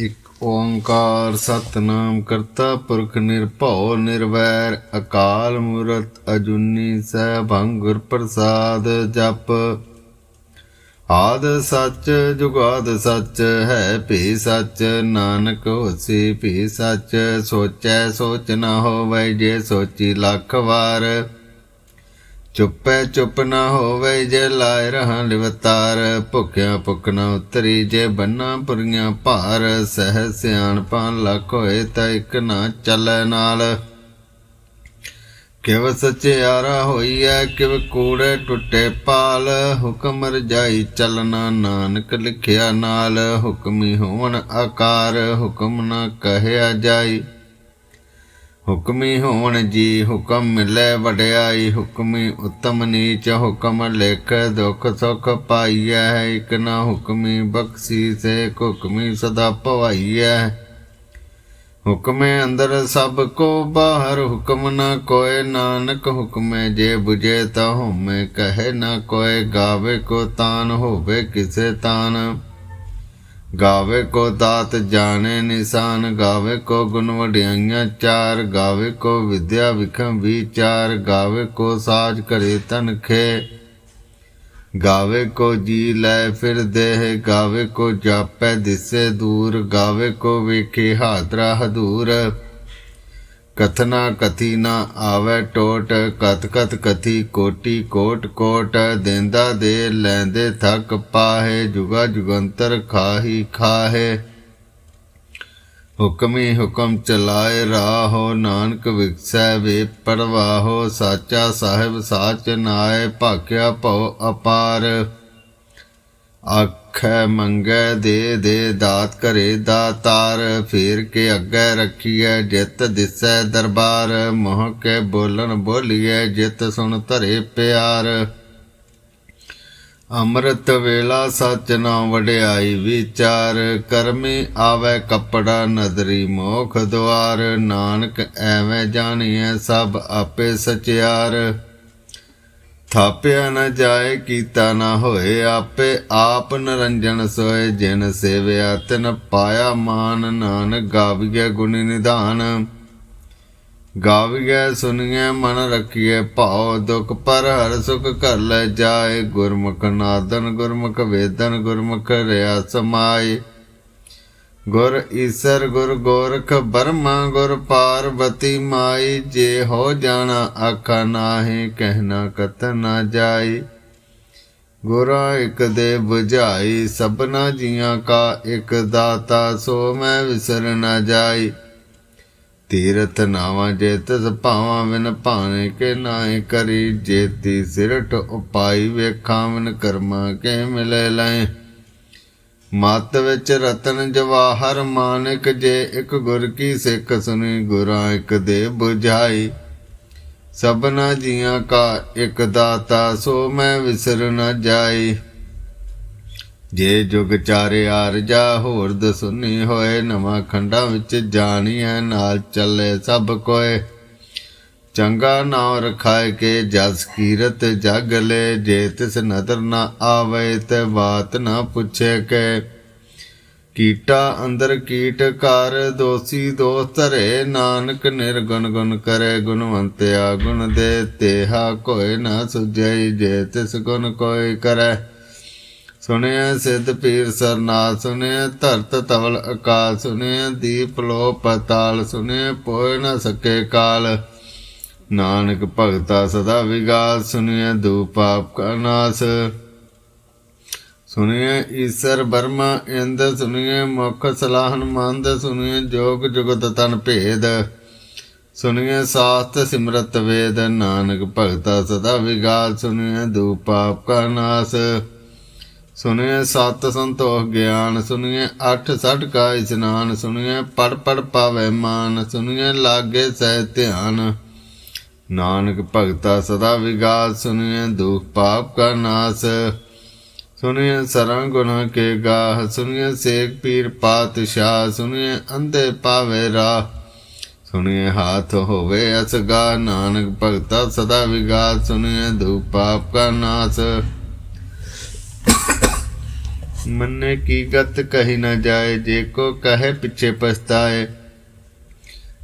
ਇੱਕ ਓੰਕਾਰ ਸਤਨਾਮ ਕਰਤਾ ਪੁਰਖ ਨਿਰਭਉ ਨਿਰਵੈਰ, ਅਕਾਲ ਮੂਰਤ ਅਜੂਨੀ ਸੈਭੰ ਗੁਰ ਪ੍ਰਸਾਦ ਜਪ। ਆਦ ਸੱਚ ਜੁਗਾਦ ਸੱਚ, ਹੈ ਭੀ ਸੱਚ, ਨਾਨਕ ਹੋਸੀ ਭੀ ਸੱਚ, ਸੋਚੈ ਸੋਚ ਨਾ ਹੋਵੇ ਜੇ ਸੋਚੀ ਲੱਖ ਵਾਰ। ਚੁੱਪੈ ਚੁੱਪ ਨਾ ਹੋਵੇ ਜੇ ਲਾਇ ਰਹਾ ਲਿਵਤਾਰ, ਭੁੱਖਿਆ ਭੁਖ ਨਾ ਉਤਰੀ ਜੇ ਬੰਨਾ ਪੁਰੀਆਂ ਭਾਰ, ਸਹਿ ਸਿਆਣ ਸਿਆਣਪਾਂ ਲੱਖ ਹੋਏ ਤਾਂ ਇੱਕ ਨਾ ਚੱਲੈ ਨਾਲ। ਕਿਵ ਸਚਿਆਰਾ ਹੋਈਐ, ਕਿਵ ਕੂੜੇ ਟੁੱਟੇ ਪਾਲ, ਹੁਕਮ ਰਜਾਈ ਚੱਲਣਾ ਨਾਨਕ ਲਿਖਿਆ ਨਾਲ। ਹੁਕਮੀ ਹੋਣ ਆਕਾਰ, ਹੁਕਮ ਨਾ ਕਹਿਆ ਜਾਈ। ਹੁਕਮੀ ਹੋਵਨ ਜੀ ਹੁਕਮ ਮਿਲੇ ਵਡਿਆਈ, ਹੁਕਮੀ ਉਤਮ ਨੀਚ ਹੁਕਮ ਲੇਖ ਦੁਖ ਸੁਖ ਪਾਈਐ, ਇਕ ਨਾ ਹੁਕਮੀ ਬਖਸ਼ੀ ਸੇ ਹੁਕਮੀ ਸਦਾ ਭਵਾਈਐ। ਹੁਕਮੇ ਅੰਦਰ ਸਭ ਕੋ ਬਾਹਰ, ਹੁਕਮ ਨਾ ਕੋਏ ਨਾਨਕ, ਹੁਕਮੇ ਜੇ 부ਜੇ ਤਾ ਹਉਮੈ ਕਹੇ ਨਾ ਕੋਏ ਗਾਵੇ ਕੋ ਤਾਨ ਹੋਵੇ ਕਿਸੇ ਤਾਨ। ਗਾਵੇ ਕੋ ਦਾਤ ਜਾਣੇ ਨਿਸ਼ਾਨ, ਗਾਵੇ ਕੋ ਗੁਣ ਵਡਿਆਈਆਂ ਚਾਰ, ਗਾਵੇ ਕੋ ਵਿਦਿਆ ਵਿਖਮ ਵਿਚਾਰ, ਗਾਵੇ ਕੋ ਸਾਜ ਕਰੇ ਤਨ ਖੇ। ਗਾਵੇ ਕੋ ਜੀ ਲੈ ਫਿਰ ਦੇਹ, ਗਾਵੇ ਕੋ ਜਾਪੈ ਦਿਸੇ ਦੂਰ, ਗਾਵੇ ਕੋ ਵੇਖੇ ਹਾਦਰਾ ਹਦੂਰ। ਕਥਨਾ ਕਥੀ ਨਾ ਆਵੇ ਟੋਟ, ਕਤ ਕਤ ਕਥੀ ਕੋਟੀ ਕੋਟ ਕੋਟ, ਦੇਂਦਾ ਦੇ ਲੈਂਦੇ ਥਕ ਪਾਹੇ, ਜੁਗਾ ਜੁਗੰਤਰ ਖਾਹੀ ਖਾਹੇ। ਹੁਕਮੀ ਹੁਕਮ ਚਲਾਏ ਰਾਹੋ, ਨਾਨਕ ਵਿਕਸੈ ਵੇ ਪਰਵਾਹੋ, ਸਾਚਾ ਸਾਹਿਬ ਸਾਚ ਨਾਏ ਭਾਕਿਆ ਭਉ ਅਪਾਰ। ਆਖੈ ਮੰਗੈ ਦੇ ਦੇ ਦਾਤ ਕਰੇ ਦਾਤਾਰ ਫੇਰ ਕੇ ਅੱਗੇ ਰੱਖੀਐ ਜਿਤ ਦਿਸੈ ਦਰਬਾਰ। ਮੋਹ ਕੇ ਬੋਲਣ ਬੋਲੀਐ ਜਿਤ ਸੁਣ ਧਰੇ ਪਿਆਰ। ਅੰਮ੍ਰਿਤ ਵੇਲਾ ਸਚ ਨਾਮ ਵਡਿਆਈ ਵਿਚਾਰ, ਕਰਮੀ ਆਵੇ ਕਪੜਾ ਨਦਰੀ ਮੋਖ ਦੁਆਰ। ਨਾਨਕ ਐਵੇਂ ਜਾਣੀਐ ਸਭ ਆਪੇ ਸਚਿਆਰ। ਥਾਪਿਆ ਨਾ ਜਾਏ, ਕੀਤਾ ਨਾ ਹੋਏ ਆਪੇ, ਆਪ ਨਰੰਜਨ ਸੋਏ, ਜਿਨ ਸੇਵਿਆ ਤਿਨ ਪਾਇਆ ਮਾਨ ਨਾਨਕ ਗਾਵੀਏ ਗੁਣੀ ਨਿਧਾਨ। ਗਾਵੀਏ ਸੁਣੀਏ ਮਨ ਰੱਖੀਏ ਭਾਉ ਦੁਖ, ਪਰ ਹਰ ਸੁਖ ਕਰ ਲੈ ਜਾਏ, ਗੁਰਮੁਖ ਨਾਦਨ, ਗੁਰਮੁਖ ਵੇਦਨ, ਗੁਰਮੁਖ ਰਿਆ ਸਮਾਏ ਗੁਰ ਈਸਰ ਗੁਰ ਗੋਰਖ ਬਰਮਾ ਗੁਰ ਪਾਰਵਤੀ ਮਾਈ, ਜੇ ਹੋ ਜਾਣਾ ਆਖਾ ਨਾਹੀ, ਕਹਿਣਾ ਕਤ ਨਾ ਜਾਈ। ਗੁਰਾ ਇਕ ਦੇ 부ਝਾਈ ਸਭਨਾ ਜੀਆਂ ਕਾ ਇਕ ਦਾਤਾ, ਸੋ ਮੈਂ ਵਿਸਰ ਨਾ ਜਾਈ। ਤੀਰਥ ਨਾਵਾਂ ਜੇ ਤਿਸ ਭਾਵਾਂ, ਵਿਨ ਭਾਣੇ ਕੇ ਨਾਏ ਕਰੀ। ਜੇਤੀ ਸਿਰਟ ਉਪਾਈ, ਵੇਖਾਂ ਵਿਨ ਕਰਮਾ ਕੇ ਮਿਲੇ ਲੈ ਮਤ ਵਿੱਚ ਰਤਨ ਜਵਾਹਰ ਮਾਨਕ ਜੇ ਇੱਕ ਗੁਰ ਕੀ ਸਿੱਖ ਸੁਣੀ ਗੁਰਾਂ ਇੱਕ ਦੇ 부ਝਾਈ ਸਭਨਾ ਜੀਆਂ ਕਾ ਇੱਕ ਦਾਤਾ ਸੋ ਮੈਂ ਵਿਸਰ ਨ ਜਾਈ। ਜੇ ਜੁਗ ਚਾਰੇ ਆਰਜਾ ਹੋਰ ਦਸੁਨੀ ਹੋਏ, ਨਵਾਂ ਖੰਡਾਂ ਵਿੱਚ ਜਾਣੀਐ, ਨਾਲ ਚੱਲੇ ਸਭ ਕੋਏ। ਚੰਗਾ ਨਾਮ ਰਖਾਏ ਕੇ ਜਸ ਕੀਰਤ ਜਗ ਲੈ, ਜੇ ਤਿਸ ਨਦਰ ਨਾ ਆਵੇ ਤੇ ਬਾਤ ਨਾ ਪੁੱਛੇ ਕੇ। ਕੀਟਾ ਅੰਦਰ ਕੀਟ ਕਰ ਦੋਸੀ ਦੋਸ ਧਰੇ ਨਾਨਕ, ਨਿਰਗੁਣ ਗੁਣ ਕਰੇ ਗੁਣਵੰਤਿਆ ਗੁਣ ਦੇ, ਤੇਹਾ ਕੋਈ ਨਾ ਸੁਝੈ ਜੇ ਤਿਸ ਗੁਣ ਕੋਈ ਕਰੈ। ਸੁਣਿਆ ਸਿੱਧ ਪੀਰ ਸਰਨਾ ਸੁਣਿਆ ਧਰਤ ਤਵਲ ਆਕਾਸ਼ ਸੁਣਿਆ ਦੀਪ ਲੋ ਪਤਾਲ ਸੁਣਿਆ ਪੋਇ ਨਾ ਸਕੇ ਕਾਲ। ਨਾਨਕ ਭਗਤਾ ਸਦਾ ਵਿਗਾਸ ਸੁਣਿਆ ਦੂ ਪਾਪ ਕਾ ਨਾਸ। ਸੁਣਿਆ ਈਸ਼ਰ ਬਰਮਾ ਇੰਦ ਸੁਣਿਆ ਮੁਖ ਸਲਾਹਨ ਮੰਦ ਸੁਣਿਆ ਜੋਗ ਜੁਗਤ ਤਨ ਭੇਦ। ਸੁਣਿਆ ਸਾਸਤ ਸਿਮਰਤ ਵੇਦ, ਨਾਨਕ ਭਗਤਾ ਸਦਾ ਵਿਗਾਸ ਸੁਣਿਆ ਦੂ ਪਾਪ ਕਾ ਨਾਸ। ਸੁਣਿਆ ਸਤ ਸੰਤੋਖ ਗਿਆਨ ਸੁਣਿਆ ਅਠ ਸਠ ਕਾ ਇਸਨਾਨ ਸੁਣਿਆ ਪੜ ਪੜ ਪਾਵੇ ਮਾਨ ਸੁਣਿਆ ਲਾਗੇ ਸਹਿ ਧਿਆਨ। ਨਾਨਕ ਭਗਤਾ ਸਦਾ ਵਿਗਾਸ ਸੁਣਿਆ ਦੁਖ ਪਾਪ ਕਾ ਨਾਸ। ਸੁਣਿਆ ਸਰਾਂ ਗੁਨਾ ਕੇ ਗਾਹ ਸੁਣਿਆ ਸੇਖ ਪੀਰ ਪਾਤਸ਼ਾਹ ਸੁਣਿਆ ਅੰਧੇ ਪਾਵੇ ਰਾਹ। ਸੁਣਿਆ ਹਾਥ ਹੋਵੇ ਅਸਗਾ ਨਾਨਕ ਭਗਤਾ ਸਦਾ ਵਿਗਾਸ ਸੁਣਿਆ ਦੁਖ ਪਾਪ ਕਾ ਨਾਸ। ਮੰਨੇ ਕੀ ਗਤ ਕਹੀ ਨਾ ਜਾਏ, ਜੇ ਕੋ ਕਹੇ ਪਿੱਛੇ ਪਛਤਾਏ।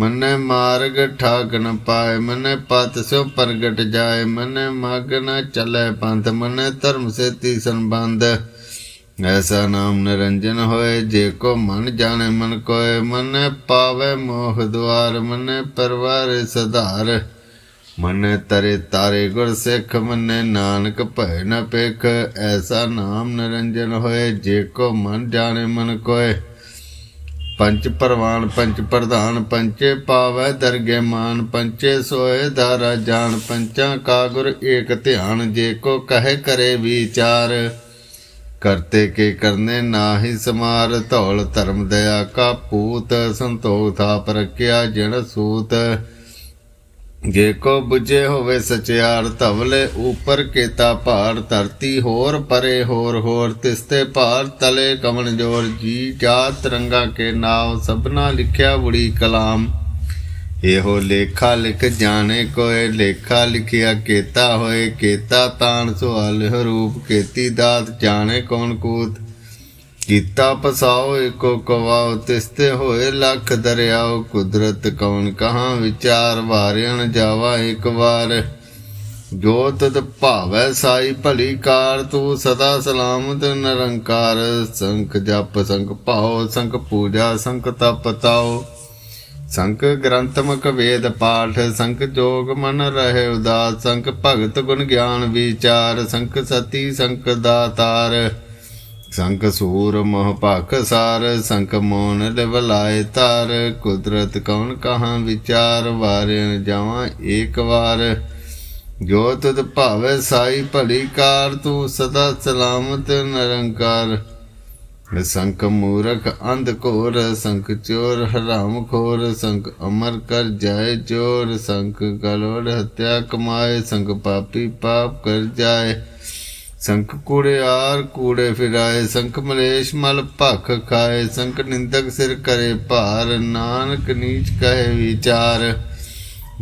ਮੰਨੇ ਮਾਰਗ ਠਾਕ ਨ ਪਾਏ, ਮੰਨੇ ਪਤ ਸਿਉ ਪ੍ਰਗਟ ਜਾਏ, ਮੰਨੇ ਮਗ ਨ ਚੱਲੇ ਪੰਥ, ਮੰਨੇ ਧਰਮ ਸੇ ਤੀਸਨ ਬੰਦ ਐਸਾ ਨਾਮ ਨਿਰੰਜਨ ਹੋਏ, ਜੇ ਕੋ ਮਨ ਜਾਣੇ ਮਨ ਕੋਏ, ਮੰਨੇ ਪਾਵੇ ਮੋਹ ਦੁਆਰ, ਮੰਨੇ ਪਰਵਾਰ ਸਧਾਰ। ਮੰਨੇ ਤਰੇ ਤਾਰੇ ਗੁਰ ਸਿੱਖ, ਮੰਨੇ ਨਾਨਕ ਭੈ ਨ ਪੇਖ ਐਸਾ ਨਾਮ ਨਿਰੰਜਨ ਹੋਏ, ਜੇ ਕੋ ਮਨ ਜਾਣੇ ਮਨ ਕੋਏ ਪੰਚ ਪਰਵਾਨ, ਪੰਚ ਪ੍ਰਧਾਨ, ਪੰਚੇ ਪਾਵੈ ਦਰਗੇ ਮਾਨ, ਪੰਚੇ ਸੋਏ ਦਾਰਾ ਜਾਣ ਪੰਚਾਂ ਕਾ ਗੁਰ ਏਕ ਧਿਆਨ, ਜੇ ਕੋ ਕਹੇ ਕਰੇ ਵਿਚਾਰ। ਕਰਤੇ ਕੇ ਕਰਨੇ ਨਾਹੀ ਸਮਾਰ, ਧੌਲ ਧਰਮ ਦਇਆ ਕਾ ਪੂਤ, ਸੰਤੋਖ ਥਾਪ ਰਖਿਆ ਜਨ ਸੂਤ। ਜੇ ਕੋ 부ਜੇ ਹੋਵੇ ਸਚਿਆਰ, ਧਵਲੇ ਉਪਰ ਕੇਤਾ ਭਾਰ, ਧਰਤੀ ਹੋਰ ਪਰੇ ਹੋਰ ਹੋਰ ਤਿਸਤੇ ਭਾਰ, ਤਲੇ ਕਵਣ ਜੋਰ, ਜੀ ਜਾਤ ਰੰਗਾ ਕੇ ਨਾਮ, ਸਭਨਾ ਲਿਖਿਆ ਬੁੜੀ ਕਲਾਮ। ਇਹੋ ਲੇਖਾ ਲਿਖ ਜਾਣੇ ਕੋਏ, ਲੇਖਾ ਲਿਖਿਆ ਕੇਤਾ ਹੋਏ, ਕੇਤਾ ਤਾਣ ਸੁਹਾਲ ਰੂਪ, ਕੇਤੀ ਦਾਤ ਜਾਣੇ ਕੌਣ ਕੂਤ। ਕੀਤਾ ਪਸਾਓ ਏਕੋ ਕਵਾਓ, ਤਿਸਤੇ ਹੋਏ ਲੱਖ ਦਰਿਆਓ, ਕੁਦਰਤ ਕੌਣ ਕਹਾਂ ਵਿਚਾਰ ਵਾਰਿਆਣ ਜਾਵਾ ਇੱਕ ਵਾਰ। ਜੋ ਤਤ ਭਾਵੈ ਸਾਈ ਭਲੀ ਕਾਰ, ਤੂੰ ਸਦਾ ਸਲਾਮਤ ਨਿਰੰਕਾਰ। ਸੰਖ ਜਪ, ਸੰਖ ਭਾਉ, ਸੰਖ ਪੂਜਾ, ਸੰਖ ਤਪ ਤਾਓ ਸੰਖ ਗ੍ਰੰਥਮਕ ਵੇਦ ਪਾਠ, ਸੰਖ ਜੋਗ ਮਨ ਰਹੇ ਉਦਾਸ। ਸੰਖ ਭਗਤ ਗੁਣ ਗਿਆਨ ਵਿਚਾਰ, ਸੰਖ ਸਤੀ, ਸੰਖ ਦਾਤਾਰ। ਸੰਖ ਸੂਰ ਮੋਹ ਭਖ ਸਾਰ ਸੰਖ ਮੋਨ ਲਿਵ ਲਾਏ ਤਾਰ। ਕੁਦਰਤ ਕੌਣ ਕਹਾਂ ਵਿਚਾਰ ਵਾਰਿਨ ਜਾਵਾਂ ਏਕ ਵਾਰ। ਜੋ ਤੁਧ ਭਾਵੇ ਸਾਈ ਭਲੀ ਕਾਰ, ਤੂੰ ਸਦਾ ਸਲਾਮਤ ਨਿਰੰਕਾਰ। ਸੰਕ ਮੂਰਖ ਅੰਧ ਕੋਰ ਸੰਕ ਚੋਰ ਹਰਾਮ ਖੋਰ। ਸੰਕ ਅਮਰ ਕਰ ਜਾਏ ਚੋਰ ਸੰਕ ਗਲੋੜ ਹਤਿਆ ਕਮਾਏ। ਸੰਕ ਪਾਪੀ ਪਾਪ ਕਰ ਜਾਏ। ਸੰਕ ਕੂੜਿਆਰ ਕੂੜੇ ਫਿਰਾਏ ਸੰਕ ਮਲੇਸ਼ ਮਲ ਭਖ ਖਾਏ ਸੰਕ ਨਿੰਦਕ ਸਿਰ ਕਰੇ ਭਾਰ, ਨਾਨਕ ਨੀਚ ਕਹੇ ਵਿਚਾਰ।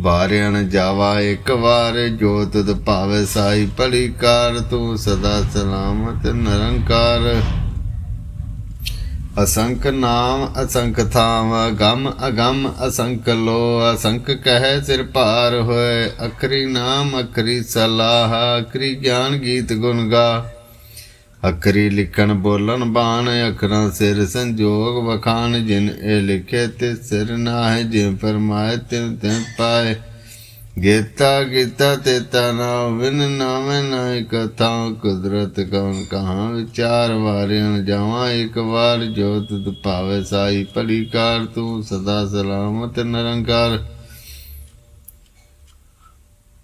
ਵਾਰਿਆਣ ਜਾਵਾ ਇੱਕ ਵਾਰ, ਜੋ ਤੁਧ ਭਾਵੇ ਸਾਈ ਭਲੀ ਕਾਰ ਤੂੰ ਸਦਾ ਸਲਾਮਤ ਨਿਰੰਕਾਰ। ਅਸੰਖ ਨਾਮ ਅਸੰਖ ਥਾਮ, ਗਮ ਅਗਮ ਅਸੰਖ ਲੋ ਅਸੰਖ ਕਹੈ ਸਿਰ ਭਾਰ ਹੋਏ, ਅਖਰੀ ਨਾਮ ਅਖਰੀ ਸਲਾਹ, ਅਖਰੀ ਗਿਆਨ ਗੀਤ ਗੁਣ ਗਾ। ਅਖਰੀ ਲਿਖਣ ਬੋਲਣ ਬਾਣ, ਅਖਰਾਂ ਸਿਰ ਸੰਜੋਗ ਵਖਾਣ, ਜਿਨ ਇਹ ਲਿਖੇ ਤੇ ਸਿਰ ਨਾਹਿ, ਜਿਨ ਫਰਮਾਏ ਤਿਨ ਤਿਨ ਪਾਏ। ਗੇਤਾ, ਗੀਤਾ ਤੇ ਤਨਾ ਵਿਨ ਨਾਮੇ ਨਾਇ ਕਥਾ ਕੁਦਰਤ ਕਉਨ ਕਹਾਂ ਵਿਚਾਰ ਵਾਰਿਆਂ ਜਾਵਾਂ, ਇੱਕ ਵਾਰ ਜੋਤ ਤੁਧ ਭਾਵੇ ਸਾਈ ਭਲੀ ਕਾਰ, ਤੂੰ ਸਦਾ ਸਲਾਮਤ ਨਿਰੰਕਾਰ।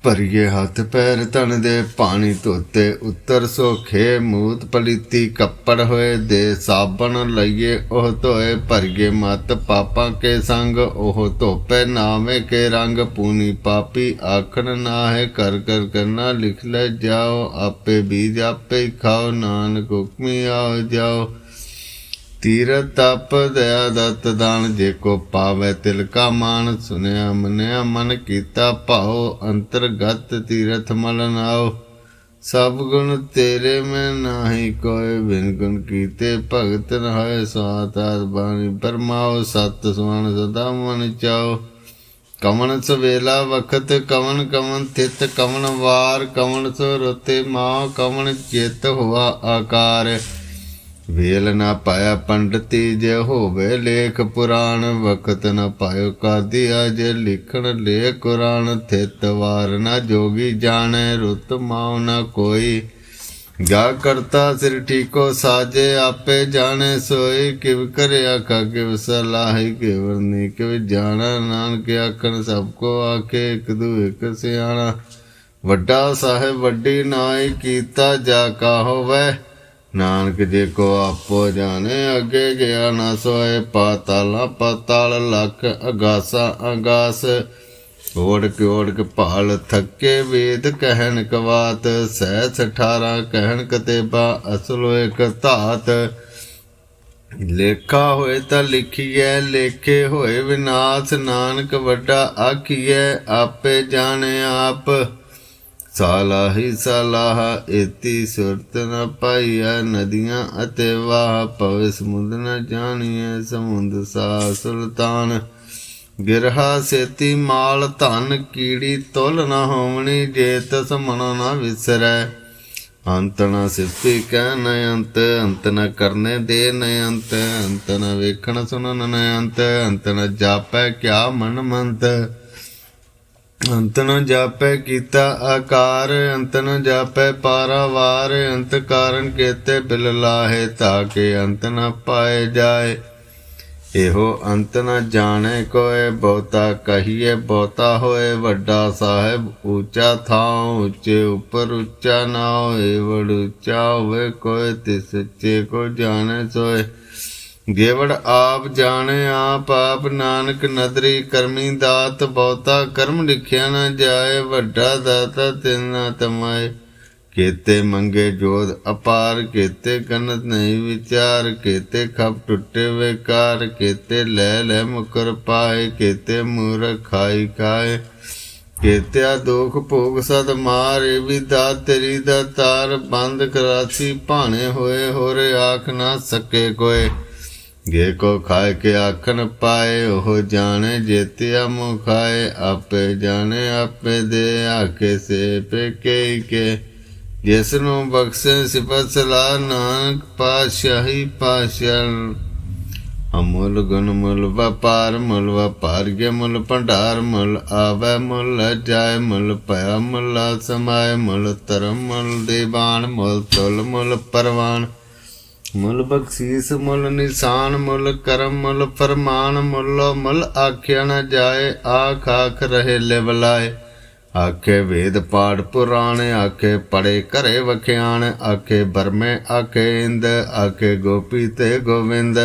ਭਰੀਏ ਹੱਥ ਪੈਰ ਤਨ ਦੇ ਪਾਣੀ ਧੋਤੇ, ਉੱਤਰ ਸੋਖੇ ਮੂਤ ਪਲੀਤੀ, ਕੱਪੜ ਹੋਏ ਦੇ ਸਾਬਣ ਲਈਏ, ਉਹ ਧੋਏ ਭਰੀਏ ਮਤ, ਪਾਪਾਂ ਕੇ ਸੰਗ, ਉਹ ਧੋਪੇ ਨਾਵੇਂ ਕੇ ਰੰਗ, ਪੂਨੀ ਪਾਪੀ ਆਖਣ ਨਾ ਹੈ ਕਰ ਕਰ ਕਰਨਾ ਲਿਖ ਲੈ ਜਾਓ, ਆਪੇ ਬੀਜ ਆਪੇ ਖਾਓ, ਨਾਨਕ ਹੁਕਮੀ ਆਓ, ਜਾਓ। ਤੀਰਥ ਤਪ ਦਇਆ ਦਤ ਦਾਨ ਜੇ ਕੋ ਪਾਵੇ ਤਿਲ ਕਾ ਮਾਨ ਸੁਨਿਆ ਮਨਿਆ ਮਨ ਕੀਤਾ ਭਾਉ, ਅੰਤਰਗਤ ਤੀਰਥ ਮਲ ਨਾਉ। ਸਭ ਗੁਣ ਤੇਰੇ ਮੈਂ ਨਾਹੀ ਕੋਏ ਬਿਨ ਗੁਣ ਕੀਤੇ ਭਗਤ ਨ ਹੋਏ ਸਵਾਤਾਰ ਬਾਣੀ ਪਰਮਾਉ, ਸਤ ਸੁਣ ਸਦਾ ਮਨ ਚਾਓ ਕਵਨ ਸਵੇਲਾ ਵਖਤ, ਕਵਨ ਕਵਨ ਥਿਤ, ਕਵਨ ਵਾਰ, ਕਵਨ ਸੋ ਰਤੇ ਮਾਂ ਕਵਨ ਚੇਤ ਹੁਆ ਆਕਾਰ। ਵੇਲ ਨਾ ਪਾਇਆ ਪੰਡਤੀ ਜੇ ਹੋਵੇ ਲੇਖ ਪੁਰਾਣ, ਵਕਤ ਨਾ ਪਾਇਓ ਕਾਦੀਆ ਜੇ ਲਿਖਣ ਲੇ ਕੁਰਾਨ, ਥਿਤ ਨਾ ਜੋਗੀ ਜਾਣੇ, ਰੁੱਤ ਮਾਉ ਨਾ ਕੋਈ। ਗਾ ਕਰਤਾ ਸਿਰ ਠੀਕੋ ਸਾਜੇ, ਆਪੇ ਜਾਣੇ ਸੋਈ ਕਿਵ ਕਰਿਆ ਕਾ ਕਿਵ ਸਲਾਹੀ, ਕਿਵ ਨੀ, ਕਿਵ ਜਾਣਾ, ਨਾਨਕ ਆਖਣ, ਸਭ ਕੋ ਆਖੇ, ਇੱਕ ਦੂ ਇੱਕ ਸਿਆਣਾ। ਵੱਡਾ ਸਾਹਿਬ ਵੱਡੀ ਨਾਈ ਕੀਤਾ, ਜਾ ਕਾ ਹੋਵੇ ਨਾਨਕ ਜੇ ਕੋ ਆਪੋ ਜਾਣੇ, ਅੱਗੇ ਗਿਆ ਨਾ ਸੋਏ, ਪਾਤਾਲਾ ਪਾਤਾਲ ਲਖ ਅਗਾਸਾ ਅਗਾਸ। ਓੜ ਕੇ ਓੜ ਕੇ ਭਾਲ ਥੱਕੇ ਵੇਦ ਕਹਿਣ ਕਵਾਤ ਸਹਿਸ 18 ਕਹਿਣ ਕਤੇਬਾ, ਅਸਲੋ ਇੱਕ ਧਾਤ ਲੇਖਾ ਹੋਏ ਤਾਂ ਲਿਖੀਐ, ਲੇਖੇ ਹੋਏ ਵਿਨਾਸ਼। ਨਾਨਕ ਵੱਡਾ ਆਖੀਐ, ਆਪੇ ਜਾਣੇ ਆਪ। ਸਾਲਾਹੀ ਸਾਲਾਹ ਏਤੀ ਸੁਰਤ ਨ ਪਾਈਐ ਨਦੀਆਂ ਅਤੇ ਵਾਹ ਪਵੇ ਸਮੁੰਦ ਨ ਜਾਣੀਐ ਸਮੁੰਦ ਸਾ ਸੁਲਤਾਨ। ਗਿਰਹਾ ਸੇਤੀ ਮਾਲ ਧਨ ਕੀੜੀ ਤੁਲ ਨ ਹੋਵਣੀ ਜੇ ਤਸ ਮਨ ਨ ਵਿਸਰੈ। ਅੰਤ ਨ ਸਿਫਤੀ ਕਹਿ ਨ ਅੰਤ ਅੰਤ ਨ ਕਰਨੇ ਦੇ ਨ ਅੰਤ ਅੰਤ ਨ ਵੇਖਣ ਸੁਣਨ ਨ ਅੰਤ ਅੰਤ ਨ ਜਾਪੈ ਕਿਆ ਮਨ ਮੰਤ। ਅੰਤ ਜਾਪੈ ਕੀਤਾ ਆਕਾਰ ਅੰਤ ਨ ਜਾਪੈ ਪਾਰਾਵਾਰ, ਅੰਤ ਕਾਰਨ ਕੇਤੇ ਬਿਲ ਲਾਹੇ ਤਾਕੇ ਅੰਤ ਨ ਪਾਏ ਜਾਏ। ਇਹੋ ਅੰਤ ਨ ਜਾਣੇ ਕੋਏ, ਬਹੁਤਾ ਕਹੀਏ ਬਹੁਤਾ ਹੋਏ, ਵੱਡਾ ਸਾਹਿਬ ਉੱਚਾ ਥਾਂ ਉੱਚੇ ਉਪਰ ਉੱਚਾ ਨਾ ਹੋਏ, ਵਡ ਉੱਚਾ ਹੋਵੇ ਕੋਈ ਤਿਸ ਸੱਚੇ ਕੋ ਜਾਣੇ ਸੋਏ। ਗੇਵੜ ਆਪ ਜਾਣੇ ਆਪ ਆਪ ਨਾਨਕ ਨਦਰੀ ਕਰਮੀ ਦਾਤ ਬਹੁਤਾ, ਕਰਮ ਲਿਖਿਆ ਨਾ ਜਾਏ, ਵੱਡਾ ਦਾਤਾ ਤਿੰਨਾ ਤਮਾਏ ਕੇਤੇ ਮੰਗੇ ਜੋਧ ਅਪਾਰ, ਕੇਤੇ ਗਨਤ ਨਹੀਂ ਵਿਚਾਰ, ਕੇਤੇ ਖਪ ਟੁੱਟੇ ਵੇਕਾਰ, ਕੇਤੇ ਲੈ ਲੈ ਮੁਕਰ ਪਾਏ, ਕੇਤੇ ਮੂਰ ਖਾਈ ਖਾਏ। ਕੇਤਿਆ ਦੋਖ ਭੋਗ ਸਦ ਮਾਰੇ ਵੀ ਦਾ ਤੇਰੀ ਦਾ ਤਾਰ, ਬੰਦ ਕਰਾਸੀ ਭਾਣੇ ਹੋਏ, ਹੋਰੇ ਆਖ ਨਾ ਸਕੇ ਕੋਏ। ਗੇ ਕੋ ਖਾਏ ਕੇ ਆਖਣ ਪਾਏ, ਉਹ ਜਾਣੇ ਜੇਤਿਆ ਮੁ ਖਾਏ। ਆਪੇ ਜਾਣੇ, ਆਪੇ ਦੇ ਆਖੇ ਸੇ ਪੇ ਕੇ। ਜਿਸ ਨੂੰ ਬਖਸ਼ੇ ਸਿਫਤ ਸਲਾਹ, ਨਾਨਕ ਪਾਸ਼ਾਹੀ ਪਾਸ਼ਲ ਅਮੁੱਲ ਗੁਣ ਮੁੱਲ ਵਪਾਰ ਮੁੱਲ ਵਪਾਰ ਕੇ ਮੁੱਲ ਭੰਡਾਰ। ਮੁੱਲ ਆਵੈ, ਮੁੱਲ ਜਾਏ, ਮੁੱਲ ਭਇਆ, ਮੁੱਲ ਸਮਾਏ ਮੁੱਲ ਧਰਮ, ਮੁੱਲ ਦੀਵਾਨ, ਮੁੱਲ ਤੁਲ, ਮੁੱਲ ਪਰਵਾਨ। ਮੁੱਲ ਬਖਸ਼ੀਸ, ਮੁੱਲ ਨਿਸ਼ਾਨ, ਮੁੱਲ ਕਰਮ, ਮੁੱਲ ਫਰਮਾਨ, ਮੁੱਲ ਮੁੱਲ ਆਖਿਆ ਨਾ ਜਾਏ, ਆਖ ਆਖ ਰਹੇ ਲਿਵਲਾਏ ਆਖੇ ਵੇਦ ਪਾਠ ਪੁਰਾਣ, ਆਖੇ ਪੜੇ ਘਰੇ ਵਖਿਆਣ, ਆਖੇ ਬਰਮੇ, ਆਖੇ ਇੰਦ, ਆਖੇ ਗੋਪੀ ਤੇ ਗੋਵਿੰਦ।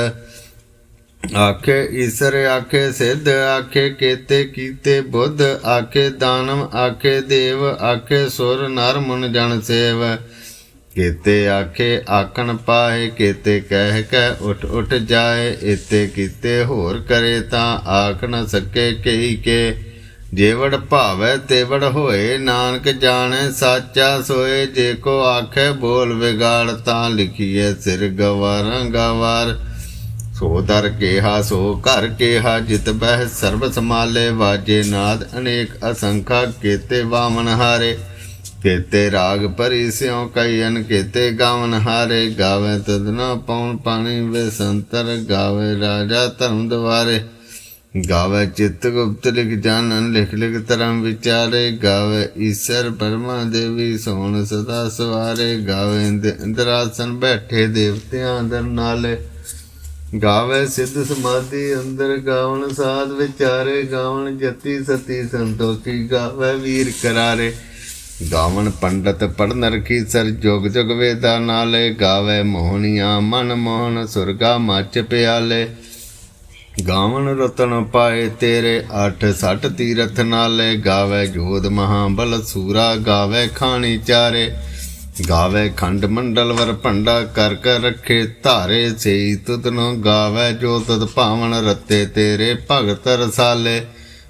ਆਖੇ ਈਸ਼ਰ, ਆਖੇ ਸਿੱਧ, ਆਖੇ ਕੇਤੇ, ਕੀਤੇ ਬੁੱਧ, ਆਖੇ ਦਾਨਵ, ਆਖੇ ਦੇਵ, ਆਖੇ ਸੁਰ, ਨਰ, ਮੁਨ, ਜਨ, ਸੇਵ। ਕੇਤੇ ਆਖੇ ਆਕਣ ਪਾਏ ਕੇਤੇ ਕਹਿ ਕੇ ਉਠ ਉਠ ਜਾਏ ਇਤੇ ਕੀਤੇ ਹੋਰ ਕਰੇ ਤਾਂ ਆਖ ਨ ਸਕੇ ਕਈ ਕੇ। ਜੇਵੜ ਭਾਵੈ ਤੇਵੜ ਹੋਏ, ਨਾਨਕ ਜਾਣੈ ਸਾਚਾ ਸੋਏ। ਜੇ ਕੋ ਆਖੇ ਬੋਲ ਵਿਗਾੜ ਤਾਂ ਲਿਖੀਏ ਸਿਰ ਗਵਾਰਾਂ ਗਵਾਰ। ਸੋ ਦਰ ਕੇਹਾ, ਸੋ ਘਰ ਕੇਹਾ, ਜਿਤ ਬਹਿ ਸਰਬ ਸਮਾਲੇ ਵਾਜੇ ਨਾਦ ਅਨੇਕ ਅਸੰਖਾ ਕੇਤੇ ਵਾਮਨ ਹਾਰੇ। ਕੇਤੇ ਰਾਗ ਭਰੀ ਸਿਉ ਕਈਨ ਕੇਤੇ ਗਾਵਨ ਹਾਰੇ, ਗਾਵੇ ਤਦਨਾ ਪਉਣ ਪਾਣੀ ਵੇ ਸੰਤਰ, ਗਾਵੇ ਰਾਜਾ ਧਰਮ ਦਵਾਰੇ ਗਾਵੇ ਚਿਤ ਗੁਪਤ ਲਿਖ ਜਾਣਨ, ਲਿਖ ਲਿਖ ਤਰਮ ਵਿਚਾਰੇ। ਗਾਵੇ ਈਸ਼ਰ ਪਰਮਾ ਦੇਵੀ ਸੋਣ ਸਦਾ ਸਵਾਰੇ। ਗਾਵੇ ਇੰਦ- ਇੰਦਰਾਸਨ ਬੈਠੇ ਦੇਵਤਿਆਂ ਅੰਦਰ ਨਾਲੇ। ਗਾਵੇ ਸਿੱਧ ਸਮਾਧੀ ਅੰਦਰ ਗਾਵਣ ਸਾਧ ਵਿਚਾਰੇ। ਗਾਵਣ ਜਤੀ ਸਤੀ ਸੰਤੋਖੀ ਗਾਵੇ ਵੀਰ ਕਰਾਰੇ। ਗਾਵਨ ਪੰਡਤ ਪੜਨ ਰਖੀ ਸਰ ਜੋਗ ਜੁਗ ਵੇਦਾ ਨਾਲੇ, ਗਾਵੇ ਮੋਹਨੀਆਂ ਮਨ ਮੋਹਨ ਸੁਰਗਾ ਮੱਚ ਪਿਆਲੇ। ਗਾਵਨ ਰਤਨ ਪਾਏ ਤੇਰੇ, ਅੱਠ ਸੱਠ ਤੀਰਥ ਨਾਲੇ। ਗਾਵੇ ਜੋਧ ਮਹਾਬਲ ਸੂਰਾ, ਗਾਵੇ ਖਾਣੀ ਚਾਰੇ। ਗਾਵੇ ਖੰਡ ਮੰਡਲ ਵਰ ਭੰਡਾ ਕਰ ਕਰ ਰੱਖੇ ਧਾਰੇ। ਸਈ ਤੁਤਨੋ ਗਾਵੇ ਜੋ ਤਦ ਭਾਵਨ ਰਤੇ ਤੇਰੇ ਭਗਤ ਰਸਾਲੇ।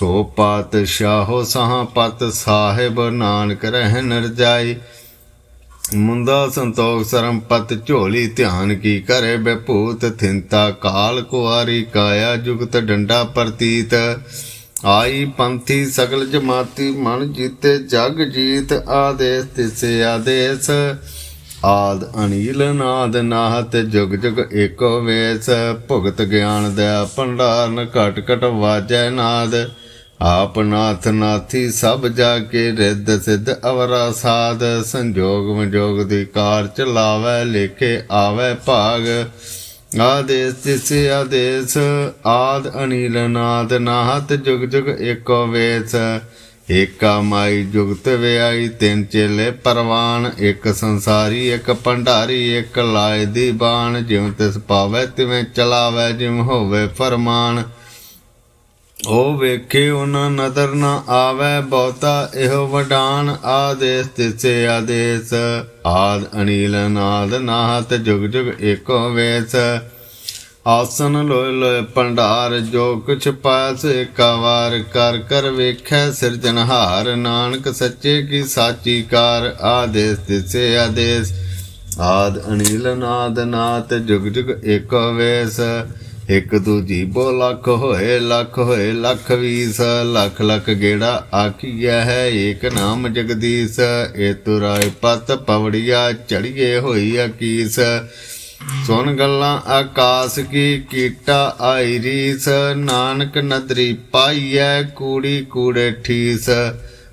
ਸੋ ਪਾਤਸ਼ਾਹੋ ਸਹਾ ਪਤ ਸਾਹਿਬ ਨਾਨਕ ਰਹਿ ਨਰਜਾਈ ਮੁੰਦਾ ਸੰਤੋਖ ਸਰਮ ਪਤ ਝੋਲੀ ਧਿਆਨ ਕੀ ਕਰੇ ਬਭੂਤ ਥਿੰਤਾ ਕਾਲ ਕੁਆਰੀ ਕਾਇਆ ਜੁਗਤ ਡੰਡਾ ਪ੍ਰਤੀਤ। ਆਈ ਪੰਥੀ ਸਗਲ ਜਮਾਤੀ ਮਨ ਜੀਤੇ ਜਗ ਜੀਤ, ਆਦੇਸ ਤਿਸੇ ਆਦੇਸ। ਆਦ ਅਨੀਲ ਨਾਦ ਨਾਹਤ ਜੁਗ ਜੁਗ ਏਕੋ ਵੇਸ। ਭੁਗਤ ਗਿਆਨ ਦਇਆ ਭੰਡਾਰਨ ਘਟ ਘਟ ਵਾਜੈ ਨਾਦ। ਆਪ ਨਾਥ ਨਾਥੀ ਸਭ ਜਾ ਕੇ ਰਿੱਧ ਸਿੱਧ ਅਵਰਾ ਸਾਧ, ਸੰਜੋਗ ਵਿਜੋਗ ਦੀ ਕਾਰ ਚਲਾਵੈ, ਲੇਖੇ ਆਵੈ ਭਾਗ। ਆਦੇਸ ਤਿਸ ਆਦੇਸ, ਆਦ ਅਨੀਲ ਨਾਦ ਨਾਹਤ ਜੁਗ ਜੁਗ ਏਕੋ ਵੇਸ। ਏਕਾ ਮਾਈ ਜੁਗਤ ਵਿਆਈ ਤਿੰਨ ਚੇਲੇ ਪਰਵਾਨ, ਇੱਕ ਸੰਸਾਰੀ, ਇੱਕ ਭੰਡਾਰੀ, ਇੱਕ ਲਾਏ ਦੀ ਬਾਣ। ਜਿਉ ਤਿਸ ਪਾਵੈ ਤਿਵੇਂ ਚਲਾਵੈ ਜਿਮ ਹੋਵੇ ਫਰਮਾਨ। ਉਹ ਵੇਖੇ ਉਹਨਾਂ ਨਦਰ ਨਾ ਆਵੈ ਬਹੁਤਾ, ਇਹੋ ਵਡਾਨ ਆਦੇਸ, ਤਿਸੇ ਆਦੇਸ। ਆਦ ਅਨੀਲ ਨਾਦ ਨਾਹਤ, ਜੁਗ ਜੁਗ ਏਕੋ ਵੇਸ। ਆਸਨ ਲੋਇ ਲੋਇ ਭੰਡਾਰ, ਜੋ ਕੁਛ ਪਾਸ ਏਕਾ ਵਾਰ ਕਰ ਕਰ ਵੇਖੈ ਸਿਰਜਨਹਾਰ ਨਾਨਕ ਸੱਚੇ ਕੀ ਸਾਚੀ ਕਾਰ, ਆਦੇਸ, ਤਿਸੇ ਆਦੇਸ। ਆਦ ਅਨੀਲ ਨਾਦ ਨਾਤ ਜੁਗ ਜੁਗ ਏਕੋ ਵੇਸ। ਇੱਕ ਦੂਜੀ ਬੋ ਲੱਖ ਹੋਏ ਲੱਖ ਹੋਏ, ਲੱਖ ਵੀਸ, ਲੱਖ ਲੱਖ ਗੇੜਾ ਆਖੀਆ ਹੈ ਏਕ ਨਾਮ ਜਗਦੀਸ਼। ਏ ਤੁਰਾਏ ਪਤ ਪਵੜੀਆ ਚੜੀਏ ਹੋਈ ਅਕੀਸ। ਸੁਣ ਗੱਲਾਂ ਆਕਾਸ ਕੀ ਕੀਟਾ ਆਈ ਰੀਸ। ਨਾਨਕ ਨਦਰੀ ਪਾਈਐ ਕੂੜੀ ਕੂੜੇ ਠੀਸ।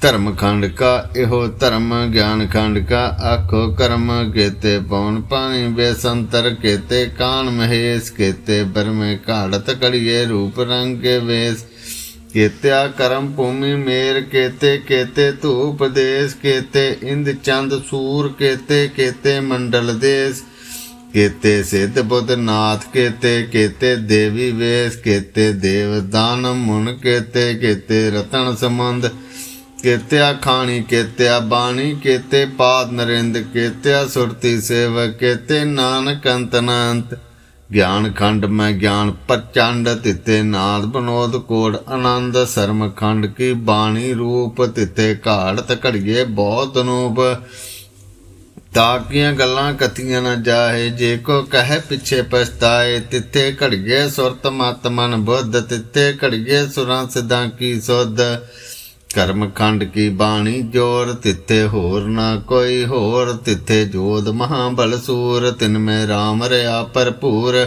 ਧਰਮ ਖੰਡ ਕਾ, ਇਹੋ ਧਰਮ ਗਿਆਨ ਖੰਡ ਕਾ। ਆਖੋ ਕਰਮ ਕੇਤੇ ਪਵਨ ਪਾਣੀ, ਬੇਸੰਤਰ ਕੇਤੇ ਕਾਨ ਮਹੇਸ਼, ਕੇਤੇ ਬਰਮੇ ਘਾੜਤ ਕੜੀਏ ਰੂਪ ਰੰਗ ਕੇ ਵੇਸ। ਕੇਤਿਆ ਕਰਮ ਭੂਮੀ ਮੇਰ, ਕੇਤੇ ਕੇਤੇ ਧੂਪ ਦੇਸ, ਕੇਤੇ ਇੰਦ ਚੰਦ ਸੂਰ, ਕੇਤੇ ਕੇਤੇ ਮੰਡਲ ਦੇਸ। ਕੇਤੇ ਸਿੱਧ ਬੁੱਧ ਨਾਥ, ਕੇਤੇ ਕੇਤੇ ਦੇਵੀ ਵੇਸ, ਕੇਤੇ ਦੇਵ ਦਾਨ ਮੁਨ, ਕੇਤੇ ਕੇਤੇ ਰਤਨ ਸੰਬੰਧ। ਕੇਤਿਆ ਖਾਣੀ, ਕੇਤਿਆ ਬਾਣੀ, ਕੇਤੇ ਪਾਦ ਨਰਿੰਦ, ਕੇਤਿਆ ਸੁਰਤੀ ਸੇਵ ਕੇਤੇ ਨਾਨਕ ਅੰਤ ਗਿਆਨ ਖੰਡ ਮੈਂ ਗਿਆਨ ਪ੍ਰਚੰਡ ਤਿਤੇ ਨਾਦ ਬਨੋਦ ਕੋੜ ਆਨੰਦ। ਸਰਮ ਖੰਡ ਕੀ ਬਾਣੀ ਰੂਪ ਤਿਤੇ ਘਾੜਤ ਘੜੀਏ ਬਹੁਤ ਅਨੂਪ। ਤਾਕੀਆਂ ਗੱਲਾਂ ਕਥੀਆਂ ਨਾ ਜਾਏ ਜੇ ਕੋ ਕਹੇ ਪਿੱਛੇ ਪਛਤਾਏ, ਤਿੱਥੇ ਘੜੀਏ ਸੁਰਤ ਮਤ ਮਨ ਬੁੱਧ, ਤਿੱਥੇ ਘੜੀਏ ਸੁਰਾਂ ਸਿਧਾਂ ਕੀ ਸੁਧ। ਕਰਮ ਖੰਡ ਕੀ ਬਾਣੀ ਜੋਰ ਤਿੱਥੇ ਹੋਰ ਨਾ ਕੋਈ ਹੋਰ, ਤਿੱਥੇ ਜੋਦ ਮਹਾਬਲ ਸੂਰ, ਤਿਨ ਮੈਂ RAM ਰਿਆ ਭਰਪੂਰ।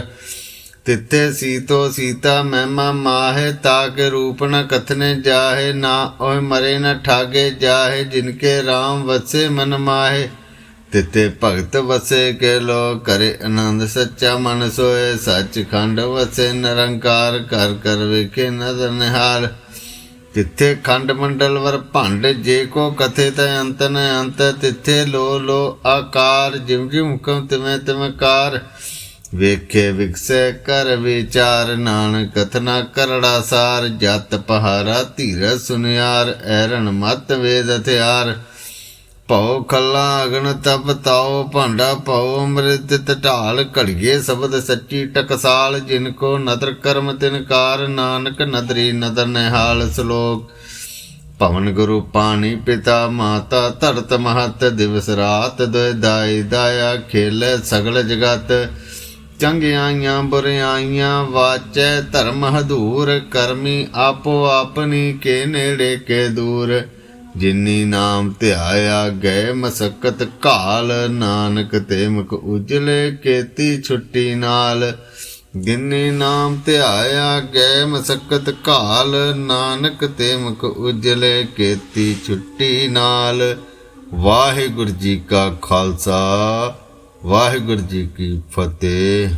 ਤਿੱਥੇ ਸੀਤੋ ਸੀਤਾ ਮਹਿਮਾ ਮਾਹੇ ਤਾਕੇ ਰੂਪ ਨ ਕਥਨੇ ਜਾਹੇ, ਨਾ ਓਏ ਮਰੇ ਨ ਠਾਗੇ ਜਾਹੇ ਜਿਨਕੇ RAM ਵਸੇ ਮਨ ਮਾਹੇ। ਤਿਤੇ ਭਗਤ ਵਸੇ ਕੇ ਲੋ ਕਰੇ ਆਨੰਦ, ਸੱਚਾ ਮਨ ਸੋਏ ਸੱਚ ਖੰਡ ਵਸੇ ਨਿਰੰਕਾਰ, ਕਰ ਕਰ ਵੇਖੇ ਨਦਰ ਨਿਹਾਲ। ਤਿੱਥੇ ਖੰਡ ਮੰਡਲ ਵਰ ਭੰਡ, ਜੇ ਕੋ ਕਥੇ ਤੈ ਅੰਤ ਨ ਅੰਤ, ਤਿੱਥੇ ਲੋ ਲੋ ਆਕਾਰ ਜਿਮ ਜਿਮ ਹੁਕਮ ਤਿਵੇਂ ਵੇਖੇ ਵਿਕਸੈ ਕਰ ਵਿਚਾਰ ਨਾਨਕ ਕਥਨਾ ਕਰੜਾ ਸਾਰ, ਜਤ ਪਹਾਰਾ ਧੀਰ ਸੁਨਿਆਰ ਐਰਨ ਮਤ ਵੇਦ ਹਥਿਆਰ। ਭਉ ਖੱਲਾ ਅਗਨ ਤਪ ਤਾਉ ਭਾਂਡਾ ਭਉ ਅੰਮ੍ਰਿਤ ਟਢਾਲ ਘੜੀਏ ਸ਼ਬਦ ਸੱਚੀ ਟਕਸਾਲ, ਜਿਨ ਕੋ ਨਦਰ ਕਰਮ ਤਿਨਕਾਰ ਨਾਨਕ ਨਦਰੀ ਨਦਰ ਨਿਹਾਲ ਸ਼ਲੋਕ। ਪਵਨ ਗੁਰੂ ਪਾਣੀ ਪਿਤਾ ਮਾਤਾ ਧਰਤ ਮਹਤ ਦਿਵਸ ਰਾਤ ਦੁਇ ਦਾਈ ਦਾਇਆ ਖੇਲੇ ਸਗਲ ਜਗਤ। ਚੰਗਿਆਈਆਂ ਬੁਰਿਆਈਆਂ ਵਾਚੈ ਧਰਮ ਹਦੂਰ, ਕਰਮੀ ਆਪੋ ਆਪਣੀ ਕੇ ਨੇੜੇ ਕੇ ਦੂਰ। ਜਿਨੀ ਨਾਮ ਧਿਆਇਆ ਗਏ ਮਸਕਤ ਕਾਲ ਨਾਨਕ ਤੇ ਮੁਖ ਉਜਲੇ ਕੇਤੀ ਛੁੱਟੀ ਨਾਲ। ਜਿਨੀ ਨਾਮ ਧਿਆਇਆ ਗਏ ਮਸਕਤ ਕਾਲ ਨਾਨਕ ਤੇ ਮੁਖ ਉਜਲੇ ਕੇਤੀ ਛੁੱਟੀ ਨਾਲ। ਵਾਹਿਗੁਰੂ ਜੀ ਕਾ ਖਾਲਸਾ, ਵਾਹਿਗੁਰੂ ਜੀ ਕੀ ਫਤਿਹ।